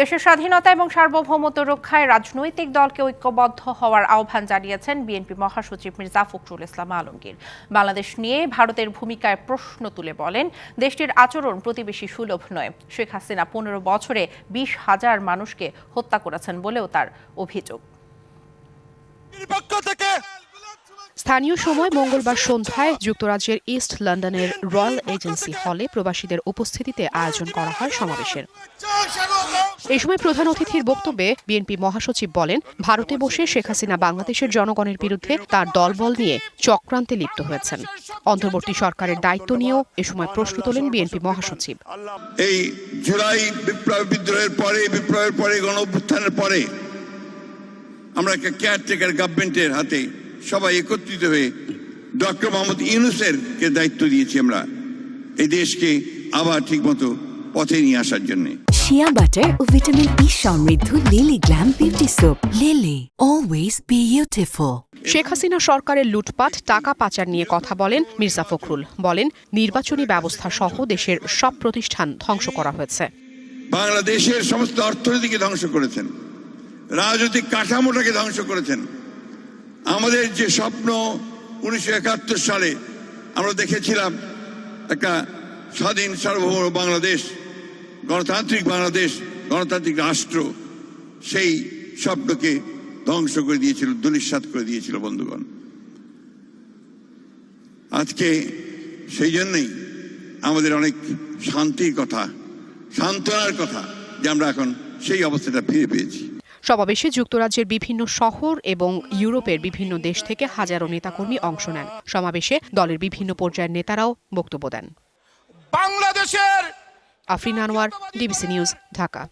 দেশের স্বাধীনতা এবং সার্বভৌমত্ব রক্ষায় রাজনৈতিক দলকে ঐক্যবদ্ধ হওয়ার আহ্বান জানিয়েছেন বিএনপি মহাসচিব মির্জা ফখরুল ইসলাম আলমগীর। বাংলাদেশ নিয়ে ভারতের ভূমিকায় প্রশ্ন তুলে বলেন, দেশটির আচরণ প্রতিবেশী সুলভ নয়। শেখ হাসিনা পনেরো বছরে বিশ হাজার মানুষকে হত্যা করেছেন বলেও তার অভিযোগ পক্ষ থেকে স্থানীয় সময় মঙ্গলবার সন্ধ্যায় যুক্তরাজ্যের ইস্ট লন্ডনের রয়্যাল এজেন্সি হলে প্রবাসীদের উপস্থিতিতে আয়োজন করা হয় সমাবেশের। এই সময় প্রধান অতিথির বক্তব্যে বিএনপি মহাসচিব বলেন, ভারতে বসে শেখ হাসিনা বাংলাদেশের জনগণের বিরুদ্ধে তার দলবল নিয়ে চক্রান্তে লিপ্ত হয়েছেন। অন্তর্বর্তী সরকারের দায়িত্ব নিয়েও এ সময় প্রশ্ন তোলেন বিএনপি মহাসচিব। এই জুলাই বিপ্লব বিদ্রোহের পরে বিপ্লবের পরে গণ পরে আমরা একটা কেয়ারটেকার গভর্নমেন্টের হাতে সবাই একত্রিত হয়ে ডক্টর মোহাম্মদ ইউনুসের কে দায়িত্ব দিয়েছি আমরা এই দেশকে আবার ঠিকমতো পথে নিয়ে আসার জন্যে। শিয়া বাটার ও ভিটামিন ই সমৃদ্ধ Lily glam beauty soap Lily always beautiful Sheikh Hasina সরকারের লুটপাট টাকা পাচার নিয়ে কথা বলেন মির্জা ফখরুল। বলেন নির্বাচনী ব্যবস্থা সহ দেশের সব প্রতিষ্ঠান ধ্বংস করা হয়েছে। বাংলাদেশের সমস্ত অর্থনীতিকে ধ্বংস করেছেন। রাজনৈতিক কাঠামোটাকে ধ্বংস করেছেন। আমাদের যে স্বপ্ন উনিশশো একাত্তর সালে আমরা দেখেছিলাম একটা স্বাধীন সার্বভৌম বাংলাদেশ, গণতান্ত্রিক বাংলাদেশ, গণতান্ত্রিক রাষ্ট্র, সেই স্বপ্নকে ধ্বংস করে দিয়েছিল দুলিশ্বাত করে দিয়েছিল বন্ধুগণ। আজকে সেই জন্যই আমাদের অনেক শান্তির কথা, সান্ত্বনার কথা যে আমরা এখন সেই অবস্থাটা ফিরে পেয়েছি। সমাবেশে যুক্তরাজ্যের বিভিন্ন শহর এবং ইউরোপের বিভিন্ন দেশ থেকে হাজারো নেতাকর্মী অংশ নেন। সমাবেশে দলের বিভিন্ন পর্যায়ের নেতারাও বক্তব্য দেন। বাংলাদেশের আফরিন আনোয়ার ডিবিসি নিউজ ঢাকা।